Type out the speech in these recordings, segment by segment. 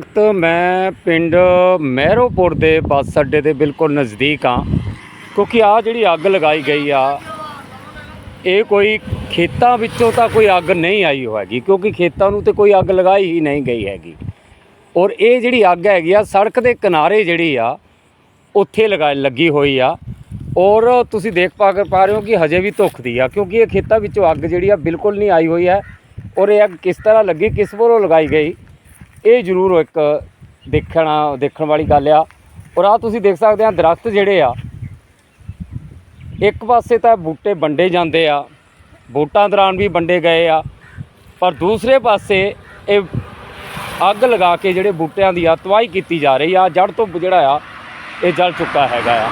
ਵਕਤ ਮੈਂ ਪਿੰਡ ਮਹਿਰੋਪੁਰ ਦੇ ਬੱਸ ਅੱਡੇ ਦੇ ਬਿਲਕੁਲ ਨਜ਼ਦੀਕ ਹਾਂ, ਕਿਉਂਕਿ ਆ ਜਿਹੜੀ ਅੱਗ ਲਗਾਈ ਗਈ ਆ, ਇਹ ਕੋਈ ਖੇਤਾਂ ਵਿੱਚੋਂ ਤਾਂ ਕੋਈ ਅੱਗ ਨਹੀਂ ਆਈ ਹੋਏਗੀ, ਕਿਉਂਕਿ ਖੇਤਾਂ ਨੂੰ ਤੇ ਕੋਈ ਅੱਗ ਲਗਾਈ ਹੀ ਨਹੀਂ ਗਈ ਹੈਗੀ। ਔਰ ਇਹ ਜਿਹੜੀ ਅੱਗ ਹੈਗੀ ਆ, ਸੜਕ ਦੇ ਕਿਨਾਰੇ ਜਿਹੜੀ ਆ, ਉੱਥੇ ਲਗਾ, ਲੱਗੀ ਹੋਈ ਆ। ਔਰ ਤੁਸੀਂ ਦੇਖ ਪਾ ਕੇ ਪਾ ਰਹੇ ਹੋ ਕਿ ਹਜੇ ਵੀ ਧੁਖਦੀ ਆ, ਕਿਉਂਕਿ ਇਹ ਖੇਤਾਂ ਵਿੱਚੋਂ ਅੱਗ ਜਿਹੜੀ ਆ ਬਿਲਕੁਲ ਨਹੀਂ ਆਈ ਹੋਈ ਹੈ। ਔਰ ਇਹ ਅੱਗ ਕਿਸ ਤਰ੍ਹਾਂ ਲੱਗੀ, ਕਿਸ ਵੱਲੋਂ ਲਗਾਈ ਗਈ? ਇਹ ਜ਼ਰੂਰ ਇੱਕ ਦੇਖਣਾ, ਦੇਖਣ ਵਾਲੀ ਗੱਲ ਆ। ਔਰ ਆ ਤੁਸੀਂ ਦੇਖ ਸਕਦੇ ਆ, ਦਰਖਤ ਜਿਹੜੇ ਆ, ਇੱਕ ਪਾਸੇ ਤਾਂ ਬੂਟੇ ਵੰਡੇ ਜਾਂਦੇ ਆ ਵੋਟਾਂ ਦੌਰਾਨ ਵੀ ਵੰਡੇ ਗਏ ਆ, ਪਰ ਦੂਸਰੇ ਪਾਸੇ ਇਹ ਅੱਗ ਲਗਾ ਕੇ ਜਿਹੜੇ ਬੂਟਿਆਂ ਦੀ ਆ ਤਬਾਹੀ ਕੀਤੀ ਜਾ ਰਹੀ ਆ, ਜੜ ਤੋਂ ਜਿਹੜਾ ਆ, ਇਹ ਜਲ ਚੁੱਕਾ ਹੈਗਾ ਆ।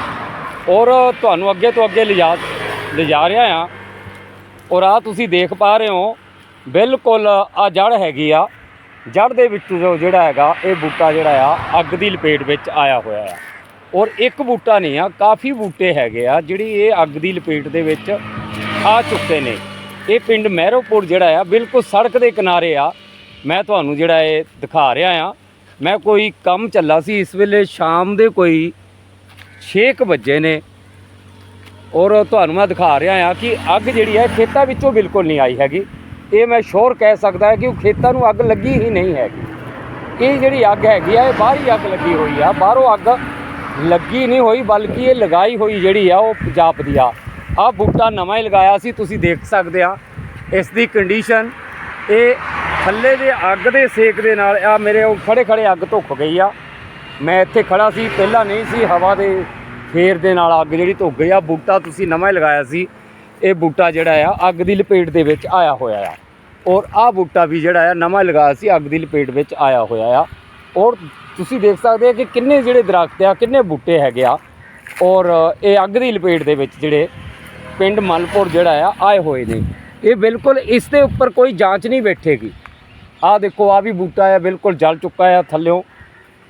ਔਰ ਤੁਹਾਨੂੰ ਅੱਗੇ ਤੋਂ ਅੱਗੇ ਲਿਜਾ ਲਿਜਾ ਰਿਹਾ ਆ। ਔਰ ਆ ਤੁਸੀਂ ਦੇਖ ਪਾ ਰਹੇ ਹੋ, ਬਿਲਕੁਲ ਆ ਜੜ ਹੈਗੀ ਆ। ਜੜ ਦੇ ਵਿੱਚ ਜਿਹੜਾ ਹੈਗਾ, ਇਹ ਬੂਟਾ ਜਿਹੜਾ ਆ, ਅੱਗ ਦੀ ਲਪੇਟ ਵਿੱਚ ਆਇਆ ਹੋਇਆ ਆ। ਔਰ ਇੱਕ ਬੂਟਾ ਨਹੀਂ ਆ, ਕਾਫੀ ਬੂਟੇ ਹੈਗੇ ਆ, ਜਿਹੜੀ ਇਹ ਅੱਗ ਦੀ ਲਪੇਟ ਦੇ ਵਿੱਚ ਆ ਚੁੱਕੇ ਨੇ। ਇਹ ਪਿੰਡ ਮਹਿਰੋਪੁਰ ਜਿਹੜਾ ਆ, ਬਿਲਕੁਲ ਸੜਕ ਦੇ ਕਿਨਾਰੇ ਆ। ਮੈਂ ਤੁਹਾਨੂੰ ਜਿਹੜਾ ਇਹ ਦਿਖਾ ਰਿਹਾ ਆ। ਮੈਂ ਕੋਈ ਕੰਮ ਚੱਲਾ ਸੀ, ਇਸ ਵੇਲੇ ਸ਼ਾਮ ਦੇ ਕੋਈ 6 ਵਜੇ ਨੇ। ਔਰ ਤੁਹਾਨੂੰ ਮੈਂ ਦਿਖਾ ਰਿਹਾ ਆ ਕਿ ਅੱਗ ਜਿਹੜੀ ਹੈ ਖੇਤਾਂ ਵਿੱਚੋਂ ਬਿਲਕੁਲ ਨਹੀਂ ਆਈ ਹੈਗੀ। ਇਹ ਮੈਂ ਸ਼ੋਰ ਕਹਿ ਸਕਦਾ ਕਿ ਉਹ ਖੇਤਾਂ ਨੂੰ ਅੱਗ ਲੱਗੀ ਹੀ ਨਹੀਂ ਹੈਗੀ। ਇਹ ਜਿਹੜੀ ਅੱਗ ਹੈਗੀ ਆ, ਇਹ ਬਾਹਰੀ ਅੱਗ ਲੱਗੀ ਹੋਈ ਆ। ਬਾਹਰੋਂ ਅੱਗ ਲੱਗੀ ਨਹੀਂ ਹੋਈ, ਬਲਕਿ ਇਹ ਲਗਾਈ ਹੋਈ ਜਿਹੜੀ ਆ, ਉਹ ਜਾਪਦੀ ਆ। ਆ ਬੂਟਾ ਨਵਾਂ ਹੀ ਲਗਾਇਆ ਸੀ, ਤੁਸੀਂ ਦੇਖ ਸਕਦੇ ਆ। ਇਸ ਦੀ ਕੰਡੀਸ਼ਨ ਇਹ ਥੱਲੇ ਦੇ ਅੱਗ ਦੇ ਸੇਕ ਦੇ ਨਾਲ ਆ ਮੇਰੇ ਉਹ ਖੜੇ ਖੜੇ ਅੱਗ ਧੁੱਖ ਗਈ ਆ। ਮੈਂ ਇੱਥੇ ਖੜਾ ਸੀ, ਪਹਿਲਾਂ ਨਹੀਂ ਸੀ, ਹਵਾ ਦੇ ਫੇਰ ਦੇ ਨਾਲ ਅੱਗ ਜਿਹੜੀ ਧੁੱਖ ਗਈ ਆ। ਬੂਟਾ ਤੁਸੀਂ ਨਵਾਂ ਹੀ ਲਗਾਇਆ ਸੀ। ਇਹ ਬੂਟਾ ਜਿਹੜਾ ਆ, ਅੱਗ ਦੀ ਲਪੇਟ ਦੇ ਵਿੱਚ ਆਇਆ ਹੋਇਆ ਆ। ਔਰ ਆਹ ਬੂਟਾ ਵੀ ਜਿਹੜਾ ਆ, ਨਵਾਂ ਲਗਾ ਸੀ, ਅੱਗ ਦੀ ਲਪੇਟ ਵਿੱਚ ਆਇਆ ਹੋਇਆ ਆ। ਔਰ ਤੁਸੀਂ ਦੇਖ ਸਕਦੇ ਆ ਕਿ ਕਿੰਨੇ ਜਿਹੜੇ ਦਰਖਤ ਆ, ਕਿੰਨੇ ਬੂਟੇ ਹੈਗੇ ਆ। ਔਰ ਇਹ ਅੱਗ ਦੀ ਲਪੇਟ ਦੇ ਵਿੱਚ ਜਿਹੜੇ ਪਿੰਡ ਮਲਪੁਰ ਜਿਹੜਾ ਆ, ਆਏ ਹੋਏ ਨੇ। ਇਹ ਬਿਲਕੁਲ ਇਸ ਦੇ ਉੱਪਰ ਕੋਈ ਜਾਂਚ ਨਹੀਂ ਬੈਠੇਗੀ। ਆਹ ਦੇਖੋ ਆ ਵੀ ਬੂਟਾ ਆ, ਬਿਲਕੁਲ ਜਲ ਚੁੱਕਾ ਆ ਥੱਲਿਓਂ।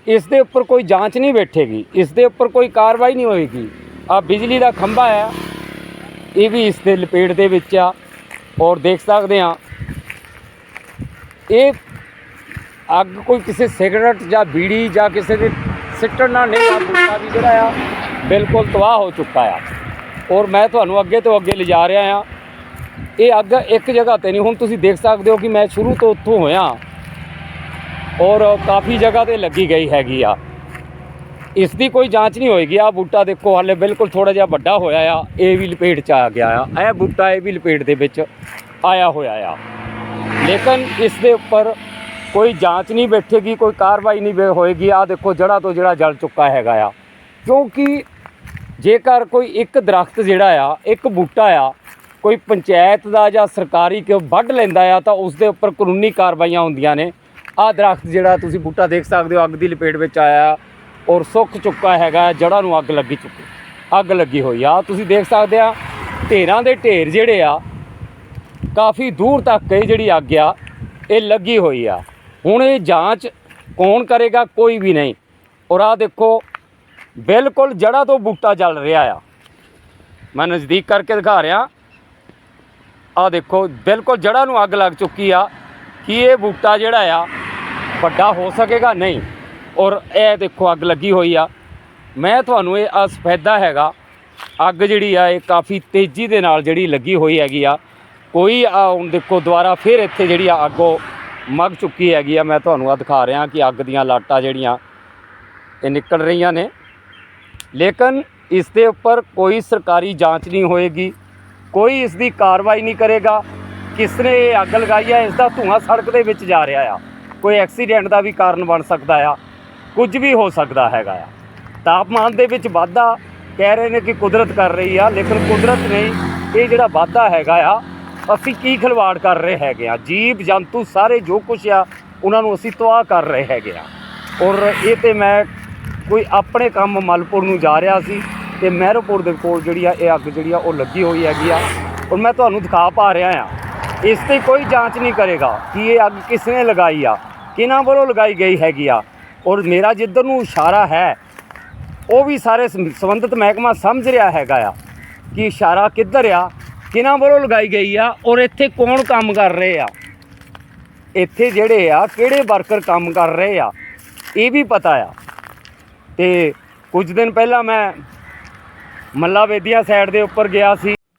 ਇਸ ਦੇ ਉੱਪਰ ਕੋਈ ਜਾਂਚ ਨਹੀਂ ਬੈਠੇਗੀ। ਇਸ ਦੇ ਉੱਪਰ ਕੋਈ ਕਾਰਵਾਈ ਨਹੀਂ ਹੋਏਗੀ। ਆ ਬਿਜਲੀ ਦਾ ਖੰਭਾ ਆ। ਇਹ ਵੀ ਇਸ ਦੇ ਲਪੇਟ ਦੇ ਵਿੱਚ ਆ ਔਰ ਦੇਖ ਸਕਦੇ ਆ ਇਹ ਅੱਗ ਕੋਈ ਕਿਸੇ ਸਿਗਰਟ ਜਾਂ ਬੀੜੀ ਜਾਂ ਕਿਸੇ ਦੇ ਸਿੱਟਣ ਨਾਲ ਨਹੀਂ ਆ ਬੂਟਾ ਵੀ ਜਿਹੜਾ ਆ, ਬਿਲਕੁਲ ਤਬਾਹ ਹੋ ਚੁੱਕਾ ਆ। ਔਰ ਮੈਂ ਤੁਹਾਨੂੰ ਅੱਗੇ ਤੋਂ ਅੱਗੇ ਲਿਜਾ ਰਿਹਾ ਆ। ਇਹ ਅੱਗ ਇੱਕ ਜਗ੍ਹਾ ਤੇ ਨਹੀਂ, ਹੁਣ ਤੁਸੀਂ ਦੇਖ ਸਕਦੇ ਹੋ ਕਿ ਮੈਂ ਸ਼ੁਰੂ ਤੋਂ ਉੱਥੋਂ ਹੋਇਆ ਔਰ ਕਾਫੀ ਜਗ੍ਹਾ ਤੇ ਲੱਗੀ ਗਈ ਹੈਗੀ ਆ। ਇਸ ਦੀ ਕੋਈ ਜਾਂਚ ਨਹੀਂ ਹੋਏਗੀ। ਆ ਬੂਟਾ ਦੇਖੋ, ਹਾਲੇ ਬਿਲਕੁਲ ਥੋੜਾ ਜਿਹਾ ਵੱਡਾ ਹੋਇਆ ਆ। ਇਹ ਵੀ ਲਪੇਟ ਚ ਆ ਗਿਆ ਆ। ਇਹ ਬੂਟਾ ਇਹ ਵੀ ਲਪੇਟ ਦੇ ਵਿੱਚ ਆਇਆ ਹੋਇਆ ਆ। ਲੇਕਿਨ ਇਸ ਦੇ ਉੱਪਰ ਕੋਈ ਜਾਂਚ ਨਹੀਂ ਬੈਠੇਗੀ, ਕੋਈ ਕਾਰਵਾਈ ਨਹੀਂ ਬੇ- ਹੋਏਗੀ। ਆ ਦੇਖੋ ਜੜਾ ਤੋਂ ਜਿਹੜਾ ਜਲ ਚੁੱਕਾ ਹੈਗਾ ਆ। ਕਿਉਂਕਿ ਜੇਕਰ ਕੋਈ ਇੱਕ ਦਰਖਤ ਜਿਹੜਾ ਆ, ਇੱਕ ਬੂਟਾ ਆ, ਕੋਈ ਪੰਚਾਇਤ ਦਾ ਜਾਂ ਸਰਕਾਰੀ ਕਿ ਵੱਢ ਲੈਂਦਾ ਆ, ਤਾਂ ਉਸ ਦੇ ਉੱਪਰ ਕਾਨੂੰਨੀ ਕਾਰਵਾਈਆਂ ਹੁੰਦੀਆਂ ਨੇ। ਆ ਦਰਖਤ ਜਿਹੜਾ ਤੁਸੀਂ ਬੂਟਾ ਦੇਖ ਸਕਦੇ ਹੋ, ਅੱਗ ਦੀ ਲਪੇਟ ਵਿੱਚ ਆਇਆ। ਔਰ ਸੁੱਕ ਚੁੱਕਾ ਹੈਗਾ, ਜੜ੍ਹਾਂ ਨੂੰ ਅੱਗ ਲੱਗੀ ਚੁੱਕੀ। ਅੱਗ ਲੱਗੀ ਹੋਈ ਆ। ਤੁਸੀਂ ਦੇਖ ਸਕਦੇ ਆ, ਢੇਰਾਂ ਦੇ ਢੇਰ ਜਿਹੜੇ ਆ, ਕਾਫੀ ਦੂਰ ਤੱਕ ਇਹ ਜਿਹੜੀ ਅੱਗ ਆ, ਇਹ ਲੱਗੀ ਹੋਈ ਆ। ਹੁਣ ਇਹ ਜਾਂਚ ਕੌਣ ਕਰੇਗਾ, ਕੋਈ ਵੀ ਨਹੀਂ। ਔਰ ਆ ਦੇਖੋ, ਬਿਲਕੁਲ ਜੜ੍ਹਾਂ ਤੋਂ ਬੂਟਾ ਜਲ ਰਿਹਾ ਆ। ਮੈਂ ਨਜ਼ਦੀਕ ਕਰਕੇ ਦਿਖਾ ਰਿਹਾ। ਆ ਦੇਖੋ, ਬਿਲਕੁਲ ਜੜ੍ਹਾਂ ਨੂੰ ਅੱਗ ਲੱਗ ਚੁੱਕੀ ਆ। ਕਿ ਇਹ ਬੂਟਾ ਜਿਹੜਾ ਆ, ਵੱਡਾ ਹੋ ਸਕੇਗਾ? ਨਹੀਂ। ਔਰ ਇਹ ਦੇਖੋ ਅੱਗ ਲੱਗੀ ਹੋਈ ਆ। ਮੈਂ ਤੁਹਾਨੂੰ ਇਹ ਆ ਸਫੈਦਾ ਹੈਗਾ। ਅੱਗ ਜਿਹੜੀ ਆ, ਇਹ ਕਾਫੀ ਤੇਜ਼ੀ ਦੇ ਨਾਲ ਜਿਹੜੀ ਲੱਗੀ ਹੋਈ ਹੈਗੀ ਆ। ਕੋਈ ਆ, ਹੁਣ ਦੇਖੋ ਦੁਬਾਰਾ ਫਿਰ ਇੱਥੇ ਜਿਹੜੀ ਆ ਅੱਗੋਂ ਮੱਗ ਚੁੱਕੀ ਹੈਗੀ ਆ। ਮੈਂ ਤੁਹਾਨੂੰ ਆ ਦਿਖਾ ਰਿਹਾ ਕਿ ਅੱਗ ਦੀਆਂ ਲਾਟਾਂ ਜਿਹੜੀਆਂ, ਇਹ ਨਿਕਲ ਰਹੀਆਂ ਨੇ। ਲੇਕਿਨ ਇਸ ਦੇ ਉੱਪਰ ਕੋਈ ਸਰਕਾਰੀ ਜਾਂਚ ਨਹੀਂ ਹੋਏਗੀ। ਕੋਈ ਇਸ ਦੀ ਕਾਰਵਾਈ ਨਹੀਂ ਕਰੇਗਾ। ਕਿਸ ਨੇ ਇਹ ਅੱਗ ਲਗਾਈ ਹੈ ਇਸ ਦਾ ਧੂੰਆਂ ਸੜਕ ਦੇ ਵਿੱਚ ਜਾ ਰਿਹਾ ਆ। ਕੋਈ ਐਕਸੀਡੈਂਟ ਦਾ ਵੀ ਕਾਰਨ ਬਣ ਸਕਦਾ ਆ। ਕੁਝ ਵੀ ਹੋ ਸਕਦਾ ਹੈਗਾ ਆ। ਤਾਪਮਾਨ ਦੇ ਵਿੱਚ ਵਾਧਾ ਕਹਿ ਰਹੇ ਨੇ ਕਿ ਕੁਦਰਤ ਕਰ ਰਹੀ ਆ, ਲੇਕਿਨ ਕੁਦਰਤ ਨਹੀਂ ਇਹ ਜਿਹੜਾ ਵਾਧਾ ਹੈਗਾ ਆ, ਅਸੀਂ ਕੀ ਖਿਲਵਾੜ ਕਰ ਰਹੇ ਹੈਗੇ ਆ? ਜੀਵ, ਜੰਤੂ ਸਾਰੇ ਜੋ ਕੁਝ ਆ, ਉਹਨਾਂ ਨੂੰ ਅਸੀਂ ਤਬਾਹ ਕਰ ਰਹੇ ਹੈਗੇ ਆ। ਔਰ ਇਹ ਤੇ ਮੈਂ ਕੋਈ ਆਪਣੇ ਕੰਮ ਮਲਪੁਰ ਨੂੰ ਜਾ ਰਿਹਾ ਸੀ ਤੇ ਮਹਿਰੋਪੁਰ ਦੇ ਕੋਲ ਜਿਹੜੀ ਆ, ਇਹ ਅੱਗ ਜਿਹੜੀ ਆ, ਉਹ ਲੱਗੀ ਹੋਈ ਹੈਗੀ ਆ। ਔਰ ਮੈਂ ਤੁਹਾਨੂੰ ਦਿਖਾ ਪਾ ਰਿਹਾ ਆ। ਇਸ ਤੇ ਕੋਈ ਜਾਂਚ ਨਹੀਂ ਕਰੇਗਾ ਕਿ ਇਹ ਅੱਗ ਕਿਸ ਨੇ ਲਗਾਈ ਆ, ਕਿਹਨਾਂ ਵੱਲੋਂ ਲਗਾਈ ਗਈ ਹੈਗੀ ਆ। ਔਰ ਮੇਰਾ ਜਿੱਧਰ ਨੂੰ ਇਸ਼ਾਰਾ ਹੈ, ਉਹ ਵੀ ਸਾਰੇ ਸੰਬੰਧਿਤ ਮਹਿਕਮਾ ਸਮਝ ਰਿਹਾ ਹੈਗਾ ਆ ਕਿ ਇਸ਼ਾਰਾ ਕਿੱਧਰ ਆ, ਕਿਹਨਾਂ ਵੱਲੋਂ ਲਗਾਈ ਗਈ ਆ ਔਰ ਇੱਥੇ ਕੌਣ ਕੰਮ ਕਰ ਰਹੇ ਆ। ਇੱਥੇ ਜਿਹੜੇ ਆ, ਕਿਹੜੇ ਵਰਕਰ ਕੰਮ ਕਰ ਰਹੇ ਆ, ਇਹ ਵੀ ਪਤਾ ਆ। ਤੇ ਕੁਝ ਦਿਨ ਪਹਿਲਾਂ ਮੈਂ ਮੱਲਾ ਵੇਦੀਆਂ ਸਾਈਡ ਦੇ ਉੱਪਰ ਗਿਆ ਸੀ।